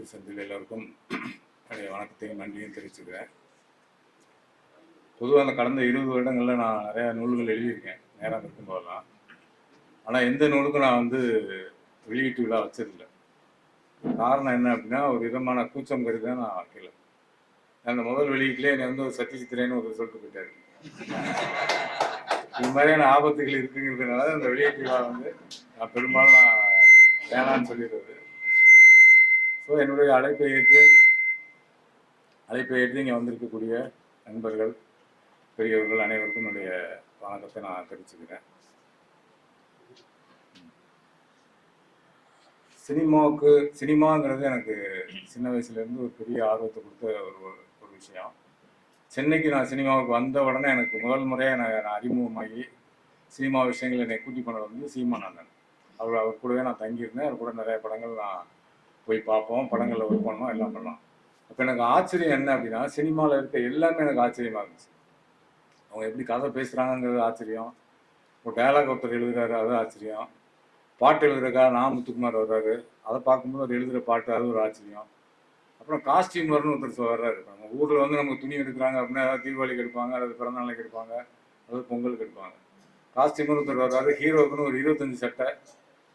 சுதர் செந்தில் எல்லோருக்கும் என்னுடைய வணக்கத்தையும் நன்றியும் தெரிவிச்சுக்கிறேன். பொதுவாக அந்த கடந்த இருபது வருடங்களில் நான் நிறையா நூல்கள் எழுதியிருக்கேன் நேரம் இருக்கும்போதெல்லாம். ஆனால் எந்த நூலுக்கும் நான் வந்து வெளியீட்டு விழா வச்சதில்லை. காரணம் என்ன அப்படின்னா ஒரு விதமான கூச்சம் கருதி தான் நான் வைக்கல அந்த முதல் வெளியீட்டிலே என்னை வந்து ஒரு சத்தியசித்திரேன்னு ஒரு சொல்லிட்டு போயிட்டாரு. இது மாதிரியான ஆபத்துகள் இருக்குங்கிறதுனால அந்த வெளியீட்டு விழா வந்து நான் பெரும்பாலும் நான் வேணான்னு சொல்லிடுறது. ஸோ என்னுடைய அழைப்பை ஏற்று அழைப்பை ஏற்று இங்கே வந்திருக்கக்கூடிய நண்பர்கள் பெரியவர்கள் அனைவருக்கும் என்னுடைய வணக்கத்தை நான் தெரிவிச்சுக்கிறேன். சினிமாவுக்கு சினிமாங்கிறது எனக்கு சின்ன வயசுலேருந்து ஒரு பெரிய ஆர்வத்தை கொடுத்த ஒரு ஒரு விஷயம். சென்னைக்கு நான் சினிமாவுக்கு வந்த உடனே எனக்கு முதல் முறையாக நான் நான் அறிமுகமாகி சினிமா விஷயங்கள் என்னை கூட்டி பண்ணது வந்து சீமான் அண்ணன். அவர் அவர் கூடவே நான் தங்கியிருந்தேன். அவர் கூட நிறைய படங்கள் நான் போய் பார்ப்போம் படங்களில் ஒர்க் பண்ணோம் எல்லாம் பண்ணோம். அப்போ எனக்கு ஆச்சரியம் என்ன அப்படின்னா சினிமாவில் இருக்க எல்லாமே எனக்கு ஆச்சரியமாக இருந்துச்சு. அவங்க எப்படி கதை பேசுகிறாங்கங்கிறது ஆச்சரியம். ஒரு டயலாக் ஒருத்தர் எழுதுறாரு அது ஆச்சரியம். பாட்டு எழுதுறக்கா நான் முத்துக்குமார் வர்றாரு. அதை பார்க்கும்போது அவர் எழுதுகிற பாட்டு அது ஒரு ஆச்சரியம். அப்புறம் காஸ்டியூமர்னு ஒருத்தர் வர்றாரு. நம்ம ஊரில் வந்து நமக்கு துணி எடுக்கிறாங்க அப்படின்னா ஏதாவது தீபாவளிக்கு எடுப்பாங்க அல்லது பிறந்தநாளைக்கு எடுப்பாங்க அதாவது பொங்கலுக்கு எடுப்பாங்க காஸ்டியூமர் ஒருத்தர் வர்றாரு. ஹீரோக்குன்னு ஒரு இருபத்தஞ்சி சட்டை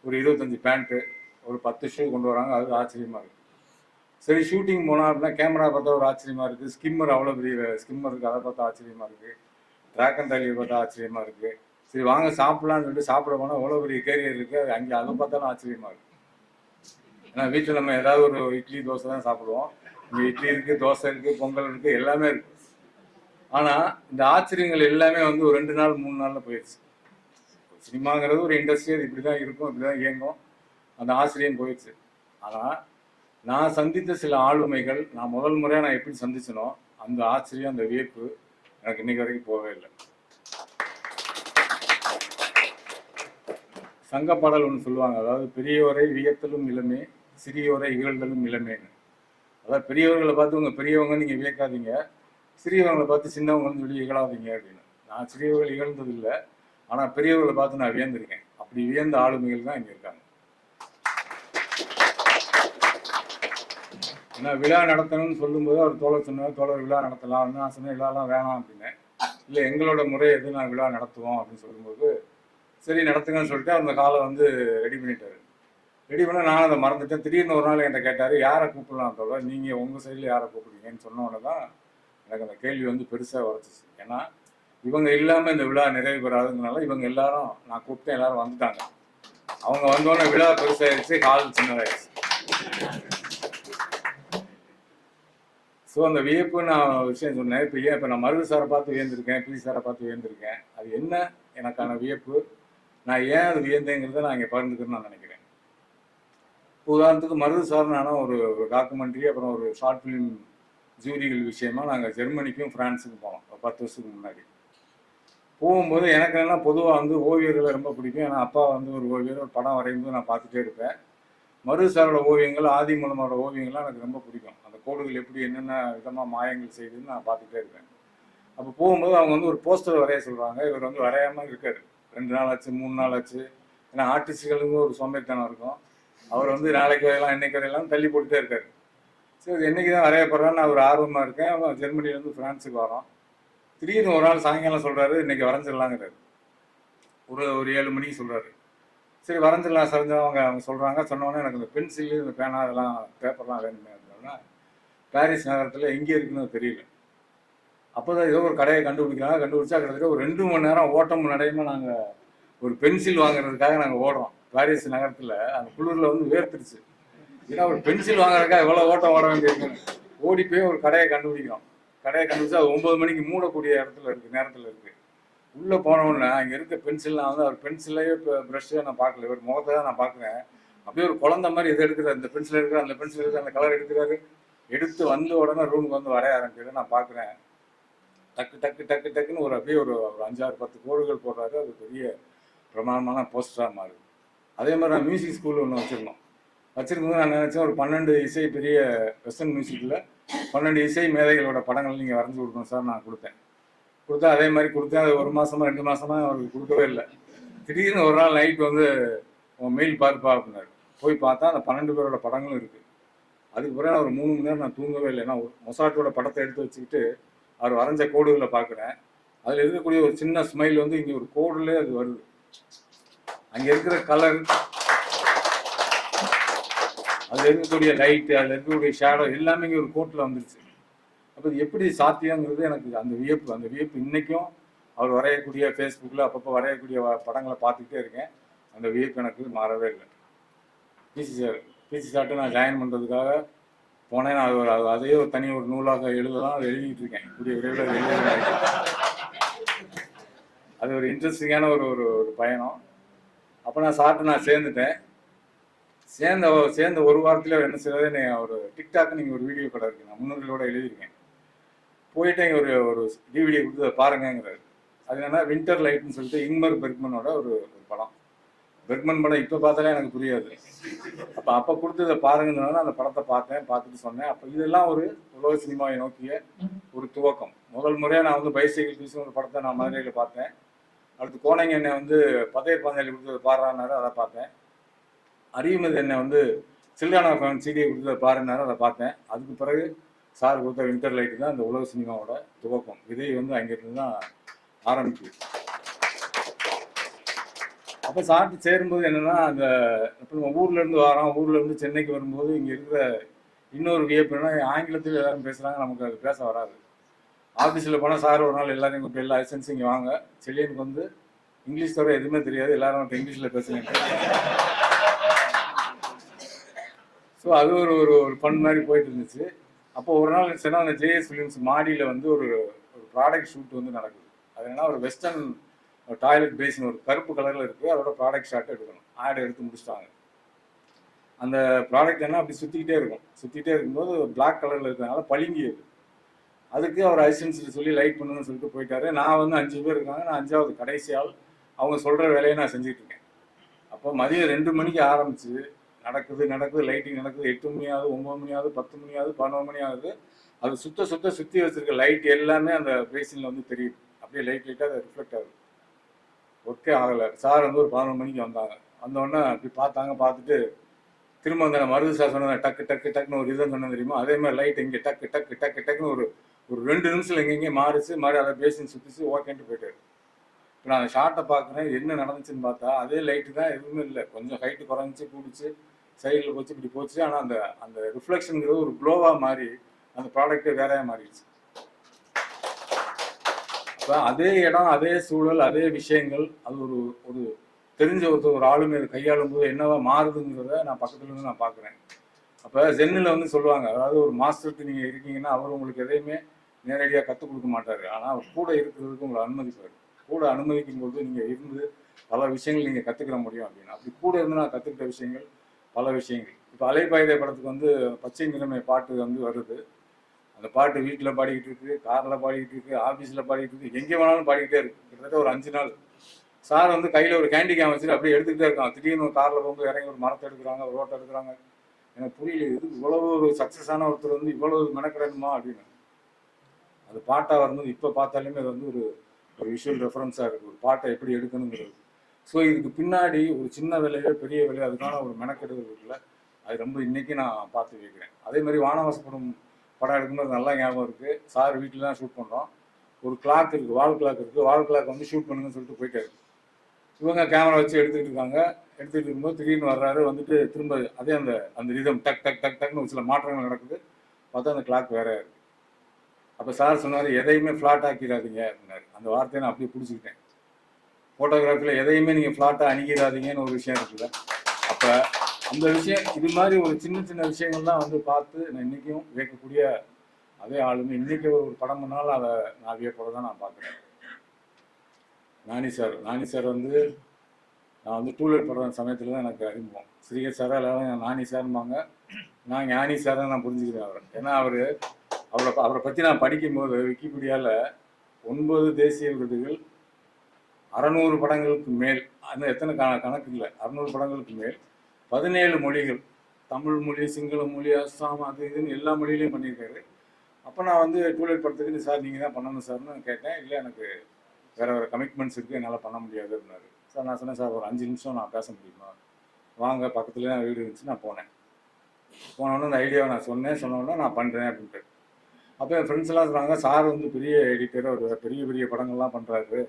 ஒரு இருபத்தஞ்சி பேண்ட்டு. ஒரு பத்து ஷூ கொண்டு வராங்க அது ஆச்சரியமாக இருக்குது சரி ஷூட்டிங் போனால் அப்படின்னா கேமரா பார்த்தா ஒரு ஆச்சரியமாக இருக்குது ஸ்கிம்மர் அவ்வளோ பெரிய ஸ்கிம்மர் இருக்குது அதை பார்த்தா ஆச்சரியமாக இருக்குது ட்ராக் அண்ட் தாலியை பார்த்தா ஆச்சரியமாக இருக்குது சரி வாங்க சாப்பிட்லான்னு சொல்லிட்டு சாப்பிட போனால் அவ்வளோ பெரிய கேரியர் இருக்குது அது அங்கே அதை பார்த்தாலும் ஆச்சரியமாக இருக்குது ஏன்னா வீட்டில் நம்ம ஏதாவது ஒரு இட்லி தோசை தான் சாப்பிடுவோம். இங்கே இட்லி இருக்குது தோசை இருக்குது பொங்கல் இருக்குது எல்லாமே இருக்குது ஆனால் இந்த ஆச்சரியங்கள் எல்லாமே வந்து ஒரு ரெண்டு நாள் மூணு நாளில் போயிடுச்சு சினிமாங்கிறது ஒரு இண்டஸ்ட்ரி அது இப்படி தான் இருக்கும் இப்படி தான் இயங்கும். அந்த ஆசிரியன் போயிடுச்சு. ஆனால் நான் சந்தித்த சில ஆளுமைகள் நான் முதல் முறையாக நான் எப்படி சந்திச்சனோ அந்த ஆச்சரியம் அந்த வியப்பு எனக்கு இன்னைக்கு வரைக்கும் போகவே இல்லை. சங்க பாடல் ஒன்று சொல்லுவாங்க. அதாவது பெரியவரை வியத்தலும் இளமே சிறியோரை இகழ்தலும் இளமேன்னு அதாவது பெரியவர்களை பார்த்து உங்கள் பெரியவங்க நீங்கள் வியக்காதீங்க. சிறியவங்களை பார்த்து சின்னவங்கன்னு சொல்லி இகழாதீங்க. அப்படின்னு. நான் சிறியவர்கள் இகழ்ந்ததில்லை. ஆனால் பெரியவர்களை பார்த்து நான் வியந்திருக்கேன். அப்படி வியந்த ஆளுமைகள் தான் இங்கே இருக்காங்க. ஏன்னா விழா நடத்தணும்னு சொல்லும்போது அவர் தோழர் சொன்னார் தோழர் விழா நடத்தலாம். நான் சொன்னேன் விழாலாம் வேணாம் அப்படின்னு. இல்லை எங்களோட முறை எது? நான் விழா நடத்துவோம் அப்படின்னு சொல்லும்போது சரி நடத்துங்கன்னு சொல்லிட்டு அந்த காலை வந்து ரெடி பண்ணிட்டாரு. ரெடி பண்ண நான் அதை மறந்துட்டேன். திடீர்னு ஒரு நாள் என்கிட்ட கேட்டார் யாரை கூப்பிடலாம் தோழர்? நீங்கள் உங்கள் சைடில் யாரை கூப்பிடுவீங்கன்னு? சொன்ன தான் எனக்கு அந்த கேள்வி வந்து பெருசாக உரைச்சிச்சு ஏன்னா இவங்க இல்லாமல் இந்த விழா நிறைவு பெறாதுங்கனால இவங்க எல்லாரும் நான் கூப்பிட்டேன் எல்லாரும் வந்துட்டாங்க. அவங்க வந்தோடனே விழா பெருசாகிடுச்சு கால் சின்னதாயிடுச்சு ஸோ அந்த வியப்பு நான் விஷயம் சொன்னேன். இப்போ ஏன் இப்போ நான் மருது சாரை பார்த்து வியந்திருக்கேன் பி சாரை பார்த்து வியந்திருக்கேன். அது என்ன எனக்கான வியப்பு? நான் ஏன் அது வியந்தேங்கிறத நான் இங்கே பகிர்ந்துக்கிறேன்னு நான் நினைக்கிறேன். இப்போ உதாரணத்துக்கு மருது சார் நானும் ஒரு டாக்குமெண்ட்ரி அப்புறம் ஒரு ஷார்ட் ஃபிலிம் ஜூரிகள் விஷயமா நாங்கள் ஜெர்மனிக்கும் ஃப்ரான்ஸுக்கும் போனோம். பத்து வருஷத்துக்கு முன்னாடி. போகும்போது எனக்கு என்ன பொதுவாக வந்து ஓவியர்களை ரொம்ப பிடிக்கும். ஏன்னா அப்பா வந்து ஒரு ஓவியர் ஒரு படம் வரையும்போது நான் பார்த்துட்டே இருப்பேன். மறுசாரோட ஓவியங்கள் ஆதி மூலமோட ஓவியங்கள்லாம் எனக்கு ரொம்ப பிடிக்கும். அந்த கோடுகள் எப்படி என்னென்ன விதமாக மாயங்கள் செய்யுதுன்னு நான் பார்த்துட்டே இருப்பேன். அப்போ போகும்போது அவங்க வந்து ஒரு போஸ்டர் வரைய சொல்கிறாங்க இவர் வந்து வரையாமல் இருக்காரு. ரெண்டு நாள் ஆச்சு மூணு நாள் ஆச்சு. ஏன்னா ஆர்டிஸ்டுகளுக்கு ஒரு சோம்பேறித்தனம் இருக்கும். அவர் வந்து நாளைக்கு வரையலாம் இன்னைக்கு வரையலாம் தள்ளி போட்டுட்டே இருக்காரு. சரி என்னைக்கு தான் வரையப்படுறான்னு நான் ஒரு ஆர்வமாக இருக்கேன். அவன் ஜெர்மனிலேருந்து ஃப்ரான்ஸுக்கு வரோம் திடீர்னு ஒரு நாள் சாயங்காலம் சொல்கிறாரு இன்னைக்கு வரைஞ்சிடலாங்கிறாரு. ஒரு ஒரு ஏழு மணிக்கு சொல்கிறாரு சரி வரைஞ்சிடலாம் சரிஞ்சு அவங்க அவங்க சொல்கிறாங்க சொன்னோன்னே எனக்கு இந்த பென்சில் இந்த பேனா அதெல்லாம் பேப்பர்லாம் வேணுமே அப்படின்னா பாரிஸ் நகரத்தில் எங்கே இருக்குன்னு தெரியல. அப்போ தான் ஏதோ ஒரு கடையை கண்டுபிடிக்கிறாங்க. கண்டுபிடிச்சா கிட்டத்தட்ட ஒரு ரெண்டு மணி நேரம் ஓட்டம் நடையுமா நாங்கள் ஒரு பென்சில் வாங்குறதுக்காக நாங்கள் ஓடுறோம். பாரிஸ் நகரத்தில் அந்த குளிரில் வந்து வேர்த்துருச்சு. ஏன்னா ஒரு பென்சில் வாங்குறதுக்காக எவ்வளோ ஓட்டம் ஓட வேண்டியிருக்குன்னு ஓடி போய் ஒரு கடையை கண்டுபிடிக்கிறோம். கடையை கண்டுபிடிச்சா அது ஒம்பது மணிக்கு மூடக்கூடிய இடத்துல இருக்குது நேரத்தில் இருக்குது உள்ளே போனோடனே அங்கே இருக்க பென்சில்லாம் வந்து அவர் பென்சிலையே இப்போ ப்ரஷ்ஷை நான் பார்க்கல. இவர் முகத்தை தான் நான் பார்க்குறேன். அப்படியே ஒரு குழந்த மாதிரி எது எடுக்கிறார் இந்த பென்சில் எடுக்கிற அந்த பென்சில் எடுக்கிற அந்த கலர் எடுக்கிறாரு. எடுத்து வந்த உடனே ரூமுக்கு வந்து வரைய ஆரம்பிக்கிறது நான் பார்க்குறேன். டக்கு டக்கு டக்கு டக்குன்னு ஒரு அப்படியே ஒரு ஒரு அஞ்சாறு பத்து கோடுகள் போடுறாரு. அது பெரிய பிரமாணமான போஸ்டராக மாறுது. அதே மாதிரி நான் மியூசிக் ஸ்கூல் ஒன்று வச்சுருந்தோம். வச்சுருக்கும்போது நான் நினச்சேன் ஒரு பன்னெண்டு இசை பெரிய வெஸ்டர்ன் மியூசிக்கில் பன்னெண்டு இசை மேதைகளோட படங்கள் நீங்கள் வரைஞ்சி கொடுக்கணும் சார் நான் கொடுத்தேன். கொடுத்தா அதே மாதிரி கொடுத்தேன். அது ஒரு மாசமா ரெண்டு மாசமா அவருக்கு கொடுக்கவே இல்லை. திடீர்னு ஒரு நாள் நைட் வந்து உன் மெயில் பார்ப்பா அப்படின்னாரு போய் பார்த்தா அந்த பன்னெண்டு பேரோட படங்களும் இருக்குது அதுக்கு பிறகு ஒரு மூணு மணி நேரம் நான் தூங்கவே இல்லை. ஏன்னா மொசாட்டோட படத்தை எடுத்து வச்சுக்கிட்டு அவர் வரைஞ்ச கோடுகளை பார்க்குறேன். அதில் இருக்கக்கூடிய ஒரு சின்ன ஸ்மைல் வந்து இங்கே ஒரு கோடுலேயே அது வருது. அங்கே இருக்கிற கலர் அதில் இருக்கக்கூடிய லைட்டு அதில் இருக்கக்கூடிய ஷேடோ எல்லாமே இங்கே ஒரு கோட்டில் வந்துருச்சு. அப்போ இது எப்படி சாத்தியங்கிறது எனக்கு அந்த வியப்பு அந்த வியப்பு இன்றைக்கும் அவர் வரையக்கூடிய ஃபேஸ்புக்கில் அப்பப்போ வரையக்கூடிய படங்களை பார்த்துக்கிட்டே இருக்கேன். அந்த வியப்பு எனக்கு மாறவே இல்லை. பிசி சார் பிசி சார்ட்டு நான் ஜாயின் பண்ணுறதுக்காக போனேன். நான் அது அதையே ஒரு தனி ஒரு நூலாக எழுதலாம் அதை எழுதிட்டு இருக்கேன். கூடிய விரைவில் அதை அது ஒரு இன்ட்ரெஸ்டிங்கான ஒரு ஒரு ஒரு பயணம். அப்போ நான் சாப்பிட்டு நான் சேர்ந்துட்டேன். சேர்ந்த சேர்ந்த ஒரு வாரத்தில் என்ன செய்யறது நீ ஒரு டிக்டாக் நீங்கள் ஒரு வீடியோ கடை இருக்கு நான் முன்னோர்களோட எழுதியிருக்கேன். போயிட்டு ஒரு ஒரு டிவிடி கொடுத்து பாருங்கிறாரு அது என்னன்னா வின்டர் லைட்னு சொல்லிட்டு இங்மர் பெர்க்மனோட ஒரு ஒரு படம். பெர்க்மன் படம் இப்போ பார்த்தாலே எனக்கு புரியாது. அப்போ அப்போ கொடுத்ததை பாருங்கன்னு அந்த படத்தை பார்த்தேன் பார்த்துட்டு சொன்னேன். அப்போ இதெல்லாம் ஒரு உலக சினிமாவை நோக்கிய ஒரு துவக்கம். முதல் முறையாக நான் வந்து பைசைக்கிள் பீஸ் ஒரு படத்தை நான் மதுரையில் பார்த்தேன். அடுத்து கோணைங்க என்னை வந்து பதவி பாஞ்சாலி கொடுத்தது பாடுறான்னாரு அதை பார்த்தேன். அறிவுமதி என்னை வந்து சில்டானா ஃபேன் சிடியை கொடுத்ததை பாருன்னாரு அதை பார்த்தேன். அதுக்கு பிறகு சார் கொடுத்த வின்டர் லைட்டு தான் இந்த உலக சினிமாவோட துவக்கம். விதை வந்து அங்கிருந்து தான் ஆரம்பிக்குது. அப்போ சாப்பிட்டு சேரும்போது என்னென்னா அந்த இப்போ நம்ம ஊர்லேருந்து வரோம் ஊர்லேருந்து சென்னைக்கு வரும்போது இங்கே இருக்கிற இன்னொரு வியப்பு என்னன்னா ஆங்கிலத்தில் எல்லாரும் பேசுகிறாங்க நமக்கு அது பேச வராது. ஆஃபீஸில் போனால் சார் ஒரு நாள் எல்லாரையும் கூப்பிட்டு எல்லா லைசன்ஸ் இங்கே வாங்க. செல்லியனுக்கு வந்து இங்கிலீஷ் தவிர எதுவுமே தெரியாது. எல்லாரும் இங்கிலீஷில் பேசுங்க. ஸோ அது ஒரு ஒரு ஒரு ஃபன் மாதிரி போயிட்டு இருந்துச்சு. அப்போ ஒரு நாள் சொன்னா அந்த ஜேஎஸ் ஃபிலிம்ஸ் மாடியில் வந்து ஒரு ஒரு ப்ராடக்ட் ஷூட் வந்து நடக்குது. அது என்னன்னா ஒரு வெஸ்டர்ன் டாய்லெட் பேசின் ஒரு கருப்பு கலரில் இருக்குது அதோட ப்ராடக்ட் ஷாட் எடுக்கணும். ஆட் எடுத்து முடிச்சிட்டாங்க. அந்த ப்ராடக்ட் என்ன அப்படி சுற்றிக்கிட்டே இருக்கும். சுற்றிக்கிட்டே இருக்கும்போது பிளாக் கலரில் இருக்கிறதுனால பளிங்கியது அதுக்கு அவர் அசிஸ்டன்ஸ் சொல்லி லைட் பண்ணுன்னு சொல்லிட்டு போயிட்டாரு. நான் வந்து அஞ்சு பேர் இருக்காங்க. நான் அஞ்சாவது கடைசி ஆள். அவங்க சொல்கிற வேலையை நான் செஞ்சுட்டு இருக்கேன். அப்போ மதியம் ரெண்டு மணிக்கு ஆரம்பிச்சு நடக்குது நடக்குது லைட்டிங் நடக்குது எட்டு மணி ஆகுது ஒன்பது மணி ஆகுது பத்து மணி ஆகுது பதினொரு மணி ஆகுது அது சுத்த சுத்த சுற்றி வச்சிருக்க லைட் எல்லாமே அந்த பேசினில் வந்து தெரியுது. அப்படியே லைட் லைட்டாக அது ரிஃப்ளெக்ட் ஆகுது. ஒர்க்கே ஆகலை. சார் வந்து ஒரு பதினொன்று மணிக்கு வந்தாங்க. வந்தோடனே அப்படி பார்த்தாங்க பார்த்துட்டு திரும்ப அந்த மருது சார் சொன்னது டக்கு டக்கு டக்குன்னு ஒரு இதை சொன்னது தெரியுமா? அதே மாதிரி லைட் இங்கே டக்கு டக்கு டக்கு டக்குன்னு ஒரு ஒரு ரெண்டு நிமிஷம் எங்கெங்கே மாறிச்சு மாறி அதை பேசின்னு சுற்றிச்சு ஓகேன்ட்டு போயிட்டாரு. இப்போ நான் அந்த ஷார்ட்டை பார்க்குறேன் என்ன நடந்துச்சுன்னு பார்த்தா அதே லைட்டு தான் எதுவுமே இல்லை. கொஞ்சம் ஹைட்டு குறைஞ்சி கூடிச்சு. சைடில் போச்சு இப்படி போச்சு. ஆனால் அந்த அந்த ரிஃப்ளெக்ஷனுங்கிறது ஒரு க்ளோவாக மாறி அந்த ப்ராடக்ட்டே வேறையாக மாறிடுச்சு. இப்போ அதே இடம் அதே சூழல் அதே விஷயங்கள் அது ஒரு ஒரு தெரிஞ்ச ஒருத்தர் ஒரு ஆளுமை அதை கையாளும் போது என்னவா மாறுதுங்கிறத நான் பக்கத்துல இருந்து நான் பார்க்குறேன். அப்போ ஜென்னில் வந்து சொல்லுவாங்க அதாவது ஒரு மாஸ்டருக்கு நீங்கள் இருக்கீங்கன்னா அவர் உங்களுக்கு எதையுமே நேரடியாக கற்றுக் கொடுக்க மாட்டார். ஆனால் அவர் கூட இருக்கிறதுக்கு உங்களை அனுமதிப்பார். கூட அனுமதிக்கும் போது நீங்கள் இருந்து பல விஷயங்கள் நீங்கள் கற்றுக்கிற முடியும் அப்படின்னு. அப்படி கூட இருந்து நான் கற்றுக்கிட்ட விஷயங்கள் பல விஷயங்கள். இப்போ அலைப்பாயுதே படத்துக்கு வந்து பச்சை நிலைமை பாட்டு வந்து வருது. அந்த பாட்டு வீட்டில் பாடிக்கிட்டு இருக்கு காரில் பாடிக்கிட்டு இருக்கு ஆஃபீஸில் பாடிக்கிட்டு இருக்கு எங்கே வேணாலும் பாடிக்கிட்டே இருக்கு. கிட்டத்தட்ட ஒரு அஞ்சு நாள். சார் வந்து கையில் ஒரு கேண்டி கேம் வச்சுட்டு அப்படியே எடுத்துக்கிட்டே இருக்கான். திடீர்னு ஒரு காரில் போகும்போது இறங்கி ஒரு மரத்தை எடுக்கிறாங்க ஒரு ரோட்டை எடுக்கிறாங்க. எனக்கு புரியல இது இவ்வளவு ஒரு சக்ஸஸான ஒருத்தர் வந்து இவ்வளவு மெனக்கிடணுமா அப்படின்னு. அது பாட்டாக வரும்போது இப்போ பார்த்தாலுமே அது வந்து ஒரு ஒரு விஷுவல் ரெஃபரன்ஸாக இருக்குது ஒரு பாட்டை எப்படி எடுக்கணுங்கிறது. ஸோ இதுக்கு பின்னாடி ஒரு சின்ன வேலையோ பெரிய வேலையோ அதுக்கான ஒரு மெனக்கெடுதல் இருக்குல்ல? அது ரொம்ப இன்னைக்கு நான் பார்த்து வைக்கிறேன் அதே மாதிரி வானவாசப்படும் படம் எடுக்கும்போது நல்லா ஞாபகம் இருக்குது சார் வீட்டில் தான் ஷூட் பண்ணுறோம் ஒரு கிளாக் இருக்குது வால் கிளாக் இருக்குது வால் கிளாக் வந்து ஷூட் பண்ணுங்கன்னு சொல்லிட்டு போயிட்டாரு இவங்க கேமரா வச்சு எடுத்துக்கிட்டு இருக்காங்க. எடுத்துக்கிட்டு இருக்கும்போது திடீர்னு வர்றாரு வந்துட்டு திரும்ப அதே அந்த அந்த ரிதம் டக் டக் டக் டக்னு ஒரு சில மாற்றங்கள் நடக்குது. பார்த்தா அந்த கிளாக் வேற இருக்கு. அப்போ சார் சொன்னார் எதையுமே ஃப்ளாட் ஆக்கிடாதீங்க அப்படின்னாரு. அந்த வார்த்தையை நான் அப்படியே பிடிச்சிக்கிட்டேன். ஃபோட்டோகிராஃபியில் எதையுமே நீங்கள் ஃப்ளாட்டாக அணுகிறாதீங்கன்னு ஒரு விஷயம் இருக்குல்ல. அப்போ அந்த விஷயம் இது மாதிரி ஒரு சின்ன சின்ன விஷயங்கள்லாம் வந்து பார்த்து நான் இன்றைக்கும் வியக்கக்கூடிய அதே ஆளுமே இன்றைக்கி ஒரு படம் பண்ணாலும் அதை நான் வியப்போட தான் நான் பார்க்குறேன். நானி சார் நானி சார் வந்து நான் வந்து டூலெட் படுற சமயத்தில் தான் எனக்கு அறிமுகம். ஸ்ரீகர் சாராக எல்லாரும் நானி சார்ம்பாங்க. நான் ஞானி சார் தான் நான் புரிஞ்சுக்கிறேன் அவர். ஏன்னா அவர் அவரை அவரை பற்றி நான் படிக்கும்போது விக்கிபீடியாவில் ஒன்பது தேசிய விருதுகள் அறநூறு படங்களுக்கு மேல் அந்த எத்தனை கணக்கு இல்லை அறநூறு படங்களுக்கு மேல் பதினேழு மொழிகள் தமிழ் மொழி சிங்கள மொழி அஸ்ஸாம் அது இதுன்னு எல்லா மொழியிலையும் பண்ணியிருக்காரு. அப்போ நான் வந்து டூலெட் படத்துக்கு சார் நீங்கள் தான் பண்ணணும் சார்னு கேட்டேன். இல்லை எனக்கு வேறு வேறு கமிட்மெண்ட்ஸ் இருக்குது என்னால் பண்ண முடியாது அப்படின்னாரு. சார் நான் சொன்னேன் சார் ஒரு அஞ்சு நிமிஷம் நான் பேச முடியுமா? வாங்க பக்கத்துல தான் வீடு இருந்துச்சு நான் போனேன். போனோடனே அந்த ஐடியாவை நான் சொன்னேன் சொன்னோடனே நான் பண்ணுறேன் அப்படின்ட்டு. அப்போ என் ஃப்ரெண்ட்ஸ் எல்லாம் சொன்னாங்க சார் வந்து பெரிய எடிட்டர் ஒரு பெரிய பெரிய படங்கள்லாம் பண்ணுறாரு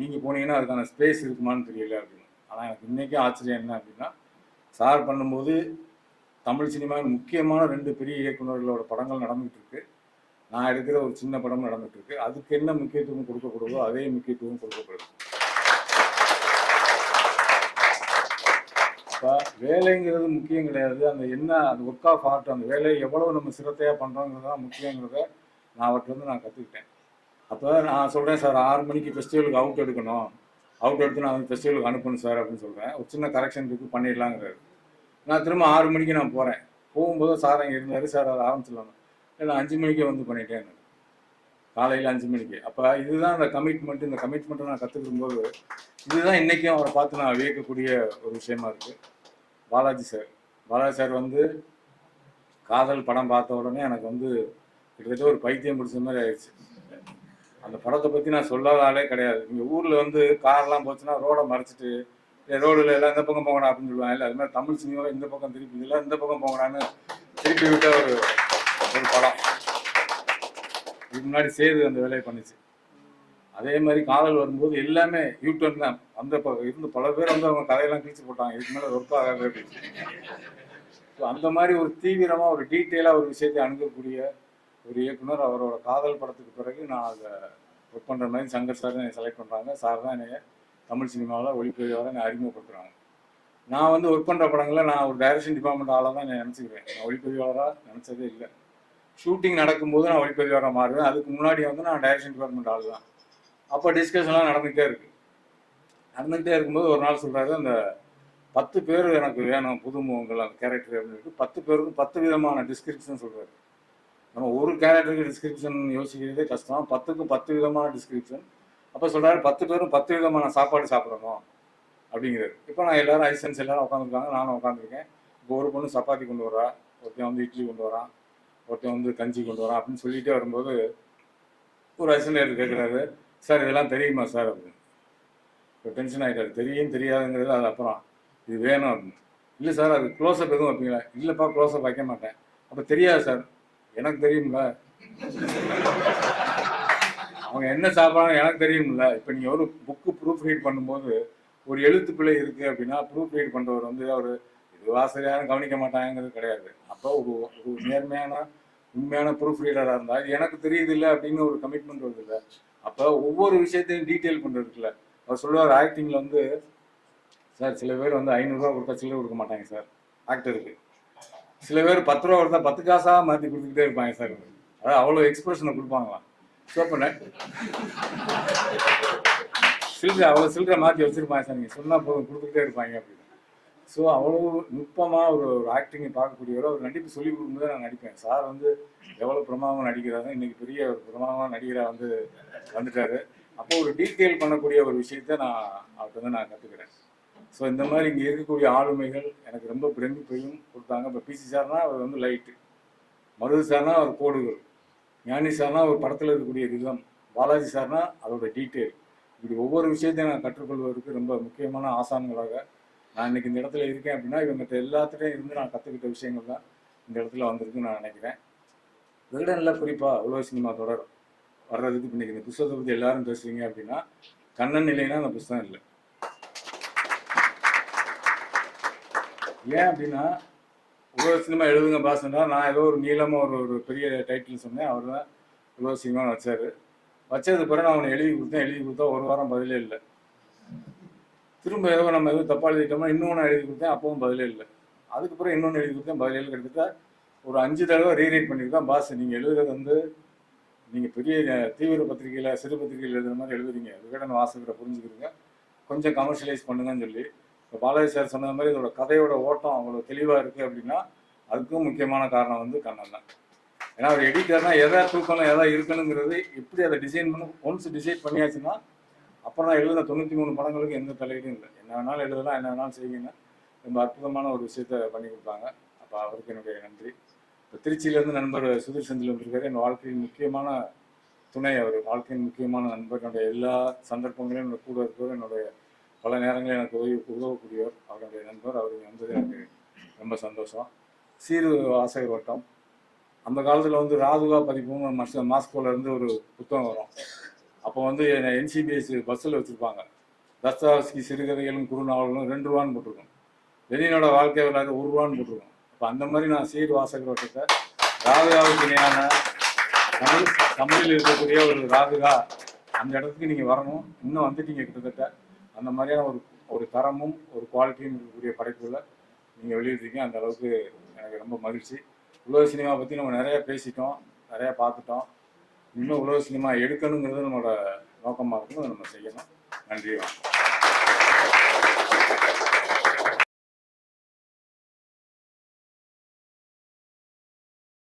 நீங்கள் போனீங்கன்னா அதுக்கான ஸ்பேஸ் இருக்குமான்னு தெரியல அப்படின்னு. ஆனால் எனக்கு இன்றைக்கும் ஆச்சரியம் என்ன அப்படின்னா சார் பண்ணும்போது தமிழ் சினிமாவின் முக்கியமான ரெண்டு பெரிய இயக்குநர்களோட படங்கள் நடந்துகிட்டு இருக்கு. நான் எடுக்கிற ஒரு சின்ன படம் நடந்துட்டு இருக்கு. அதுக்கு என்ன முக்கியத்துவம் கொடுக்கப்படுதோ அதே முக்கியத்துவம் கொடுக்கப்படுது. இப்போ வேலைங்கிறது முக்கியம் கிடையாது. அந்த என்ன அந்த ஒர்க் ஆஃப் ஆர்ட் அந்த வேலையை எவ்வளவு நம்ம சிரத்தையாக பண்ணுறோங்கிறது தான் முக்கியங்கிறத நான் அவர்கிட்ட இருந்து நான் கற்றுக்கிட்டேன் அப்போ நான் சொல்கிறேன் சார் ஆறு மணிக்கு ஃபெஸ்டிவலுக்கு அவுட் எடுக்கணும். அவுட் எடுத்து நான் வந்து ஃபெஸ்டிவலுக்கு அனுப்பணும் சார் அப்படின்னு சொல்கிறேன் ஒரு சின்ன கரெக்ஷன் இருக்குது பண்ணிடலாங்கிறாரு. நான் திரும்ப ஆறு மணிக்கு நான் போகிறேன் போகும்போது சார் அங்கே இருந்தார் சார் அதை ஆரம்பிச்சிடலாம்? இல்லை நான் அஞ்சு மணிக்கே வந்து பண்ணிட்டேன் காலையில் அஞ்சு மணிக்கு. அப்போ இதுதான் அந்த கமிட்மெண்ட் இந்த கமிட்மெண்ட்டை நான் கற்றுக்கும் போது இதுதான் இன்றைக்கும் அவரை பார்த்து நான் வியக்கக்கூடிய ஒரு விஷயமா இருக்குது பாலாஜி சார். பாலாஜி சார் வந்து காதல் படம் பார்த்த உடனே எனக்கு வந்து கிட்டத்தட்ட ஒரு பைத்தியம் பிடிச்ச மாதிரி ஆயிடுச்சு. அந்த படத்தை பற்றி நான் சொல்லாத ஆளே கிடையாது. இங்கே ஊரில் வந்து கார்லாம் போச்சுன்னா ரோடை மறைச்சிட்டு ரோடுல எல்லாம் இந்த பக்கம் போகணும் அப்படின்னு சொல்லுவாங்க. இல்லை அது மாதிரி தமிழ் சினிமா இந்த பக்கம் திருப்பி இதெல்லாம் இந்த பக்கம் போகணான்னு திருப்பி விட்ட ஒரு ஒரு படம். இதுக்கு முன்னாடி சேது அந்த வேலையை பண்ணுச்சு. அதே மாதிரி காதல் வரும்போது எல்லாமே யூடியூப் தான். அந்த இருந்து பல பேர் வந்து அவங்க கதையெல்லாம் கிழிச்சு போட்டாங்க. இதுக்கு மேலே ஒர்க் ஆகாது அப்படின்னு ஸோ அந்த மாதிரி ஒரு தீவிரமா ஒரு டீட்டெயிலாக ஒரு விஷயத்தை அணுகக்கூடிய ஒரு இயக்குனர் அவரோட காதல் படத்துக்கு பிறகு நான் அதை ஒர்க் பண்ணுற மாதிரி சங்கர் சார் என்னை செலக்ட் பண்ணுறாங்க சார் தான் என்னைய தமிழ் சினிமாவில் ஒளிப்பதிவாக என்னை அறிமுகப்படுத்துகிறாங்க நான் வந்து ஒர்க் பண்ணுற படங்களில் நான் ஒரு டைரக்ஷன் டிபார்ட்மெண்ட் ஆளாக தான் என்னை நினச்சிக்கிறேன் நான் ஒளிப்பதிவாளராக நினச்சதே இல்லை. ஷூட்டிங் நடக்கும்போது நான் ஒளிப்பதிவாளராக மாறுவேன். அதுக்கு முன்னாடி வந்து நான் டைரக்ஷன் டிபார்ட்மெண்ட் ஆள் தான். அப்போ டிஸ்கஷன்லாம் நடந்துகிட்டே இருக்குது நடந்துகிட்டே இருக்கும்போது ஒரு நாள் சொல்கிறாரு அந்த பத்து பேர் எனக்கு வேணும் புதுமுகங்கள் அந்த கேரக்டர் அப்படின்னு சொல்லிட்டு பத்து பேருக்கும் பத்து விதமான டிஸ்கிரிப்ஷன் சொல்கிறாரு நம்ம ஒரு கேரக்டருக்கு டிஸ்கிரிப்ஷன் யோசிக்கிறதே கஷ்டம். பத்துக்கும் பத்து விதமான டிஸ்கிரிப்ஷன் அப்போ சொல்கிறாரு பத்து பேரும் பத்து விதமான சாப்பாடு சாப்பிட்றோம் அப்படிங்கிறது இப்போ நான் எல்லாரும் ஐசன்ஸ் எல்லாரும் உட்காந்துருக்காங்க நானும் உட்காந்துருக்கேன் இப்போ ஒரு பொண்ணு சப்பாத்தி கொண்டு வரா ஒருத்தன் வந்து இட்லி கொண்டு வரான் ஒருத்தன் வந்து கஞ்சி கொண்டு வரான் அப்படின்னு சொல்லிகிட்டே வரும்போது ஒரு ஐசன்லேயர் கேட்குறாரு சார் இதெல்லாம் தெரியுமா சார்? அப்படின்னு. இப்போ டென்ஷன் ஆகிட்டாரு தெரியும் தெரியாதுங்கிறது அது அப்புறம். இது வேணும் அப்படின்னு. இல்லை சார் அது க்ளோஸ்அப் எதுவும் வைப்பீங்களா? இல்லைப்பா க்ளோஸ்அப் வைக்க மாட்டேன். அப்போ தெரியாது சார். எனக்கு தெரியும்ல. அவங்க என்ன சாப்பிட்றாங்க எனக்கு தெரியும்ல. இப்போ நீங்கள் ஒரு புக்கு ப்ரூஃப் ரீட் பண்ணும்போது ஒரு எழுத்து பிழை இருக்குது அப்படின்னா ப்ரூஃப் ரீட் பண்ணுறவர் வந்து அவர் இது ஆசிரியரும் கவனிக்க மாட்டாங்கிறது கிடையாது. அப்போ ஒரு ஒரு நேர்மையான உண்மையான ப்ரூஃப் ரீடராக இருந்தால் எனக்கு தெரியுது இல்லை அப்படின்னு ஒரு கமிட்மெண்ட் வருது இல்லை அப்போ ஒவ்வொரு விஷயத்தையும் டீட்டெயில் பண்ணுறதுக்குல அவர் சொல்லுவார் ஆக்டிங்கில் வந்து சார் சில பேர் வந்து ஐநூறுரூவா கொடுத்தா சில்லறை கொடுக்க மாட்டாங்க சார் ஆக்டருக்கு சில பேர் பத்து ரூபா கொடுத்தா பத்து காசாக மாற்றி கொடுத்துக்கிட்டே இருப்பாங்க சார். அதாவது அவ்வளோ எக்ஸ்பிரஷனை கொடுப்பாங்களாம் ஸோ சில்லறை அவ்வளோ சில்லறை மாற்றி வச்சிருப்பாங்க சார். நீங்கள் சொன்னால் போதும் கொடுத்துக்கிட்டே இருப்பாங்க அப்படின்னு. ஸோ அவ்வளோ நுட்பமாக ஒரு ஒரு ஆக்டிங்கை பார்க்கக்கூடியவரை அவர் நடிப்பு சொல்லி கொடுக்கும்போது நான் நடிப்பேன். சார் வந்து எவ்வளோ பிரமாதமாக நடிக்கிறாங்க இன்றைக்கி பெரிய ஒரு பிரமாதமாக நடிகராக வந்து வந்துட்டார். அப்போ ஒரு டீட்டெயில் பண்ணக்கூடிய ஒரு விஷயத்த நான் அவர்கிட்ட வந்து நான் கற்றுக்கிறேன் ஸோ இந்த மாதிரி இங்கே இருக்கக்கூடிய ஆளுமைகள் எனக்கு ரொம்ப பிரமிப்பையும் கொடுத்தாங்க. இப்போ பிசி சார்னா அவர் வந்து லைட்டு மருது சார்னா அவர் கோடுகள். ஞானி சார்னா ஒரு படத்தில் இருக்கக்கூடிய ரிதம் பாலாஜி சார்னா அதோட டீட்டெயில் இப்படி ஒவ்வொரு விஷயத்தையும் நான் கற்றுக்கொள்வதற்கு ரொம்ப முக்கியமான ஆசான்களாக நான் இன்னைக்கு இந்த இடத்துல இருக்கேன் அப்படின்னா இவங்ககிட்ட எல்லாத்துட்டையும் இருந்து நான் கற்றுக்கிட்ட விஷயங்கள் தான் இந்த இடத்துல வந்திருக்குன்னு நான் நினைக்கிறேன். விகடனில் குறிப்பாக உலக சினிமா தொடர் வர்றதுக்கு இப்போ இன்னைக்கு இந்த புத்தகத்தை பற்றி எல்லாரும் பேசுகிறீங்க அப்படின்னா கண்ணன் இல்லைன்னா அந்த புஸ்தகம் இல்லை. ஏன் அப்படின்னா உலக சினிமா எழுதுங்க பாசண்டா நான் ஏதோ ஒரு நீளமாக ஒரு ஒரு பெரிய டைட்டில் சொன்னேன். அவர் தான் உலக சினிமான்னு வச்சார். வச்சது பிறகு நான் அவனை எழுதி கொடுத்தேன். எழுதி கொடுத்தா ஒரு வாரம் பதிலே இல்லை. திரும்ப ஏதோ நம்ம எதுவும் தப்பாக எழுதிட்டோம்னா இன்னொன்று எழுதி கொடுத்தேன். அப்பவும் பதிலே இல்லை. அதுக்கப்புறம் இன்னொன்று எழுதி கொடுத்தேன். பதிலே இல்லை. கிட்டத்தட்ட ஒரு அஞ்சு தடவை ரீரைட் பண்ணியிருக்கேன் பாஸ். நீங்கள் எழுதுறது வந்து நீங்கள் பெரிய தீவிர பத்திரிகையில் சிறு பத்திரிகையில் எழுதுகிற மாதிரி எழுதுறீங்க. விகடன் வாசகரை புரிஞ்சுக்கிறீங்க. கொஞ்சம் கமர்ஷியலைஸ் பண்ணுங்கன்னு சொல்லி. இப்போ பாலாஜி சார் சொன்னது மாதிரி இதோட கதையோட ஓட்டம் அவ்வளோ தெளிவாக இருக்குது அப்படின்னா அதுக்கும் முக்கியமான காரணம் வந்து கண்ணன் தான். ஏன்னா அவர் எடிட்டர்னா எதை தூக்கணும் எதா இருக்கணுங்கிறது எப்படி அதை டிசைன் பண்ண ஒன்ஸ் டிசைட் பண்ணியாச்சுன்னா அப்புறம் நான் எழுதுன தொண்ணூற்றி மூணு படங்களுக்கு எந்த தலையீடும் இல்லை. என்ன வேணாலும் எழுதலாம் என்ன வேணாலும் செய்வீங்க. ரொம்ப அற்புதமான ஒரு விஷயத்த பண்ணி கொடுத்தாங்க. அப்போ அவருக்கு என்னுடைய நன்றி. இப்போ திருச்சியிலேருந்து நண்பர் சுதீர் செந்தில் வந்திருக்காரு. என் வாழ்க்கையின் முக்கியமான துணை அவர். வாழ்க்கையின் முக்கியமான நண்பர். என்னுடைய எல்லா சந்தர்ப்பங்களையும் என்னோட கூட இருக்கிறவர் என்னுடைய பல நேரங்களில் எனக்கு உதவி உதவக்கூடியவர் அவருடைய நண்பர் அவர் இங்கே வந்தது எனக்கு ரொம்ப சந்தோஷம். சீரு வாசகர் வட்டம். அந்த காலத்தில் வந்து ராதுகா பதிப்புன்னு மஸ்த மாஸ்கோல இருந்து ஒரு புத்தகம் வரும். அப்போ வந்து என்சிபிஎஸ் பஸ்ஸில் வச்சுருப்பாங்க. தஸ்தாவஸ்கி சிறுகதைகளும் குறுநாவல்களும் ரெண்டு ரூபான்னு போட்டிருக்கோம். லெனினோட வாழ்க்கை வரலாறு ஒரு ரூபான்னு போட்டிருக்கும். அப்போ அந்த மாதிரி நான் சீர் வாசகர் வட்டத்தை ராதுகாவுக்கு இணையான தமிழ் தமிழில் இருக்கக்கூடிய ஒரு ராதுகா அந்த இடத்துக்கு நீங்கள் வரணும். இன்னும் வந்துட்டீங்க கிட்டத்தட்ட அந்த மாதிரியான ஒரு ஒரு தரமும் ஒரு குவாலிட்டியும் இருக்கக்கூடிய படைப்புகளை நீங்கள் வெளியிட்டிருக்கீங்க. அந்த அளவுக்கு எனக்கு ரொம்ப மகிழ்ச்சி. உலக சினிமா பற்றி நம்ம நிறைய பேசிட்டோம் நிறைய பார்த்துட்டோம். இன்னும் உலக சினிமா எடுக்கணுங்கிறது நம்மளோட நோக்கமாக இருக்கும். நம்ம செய்யணும். நன்றி வணக்கம்.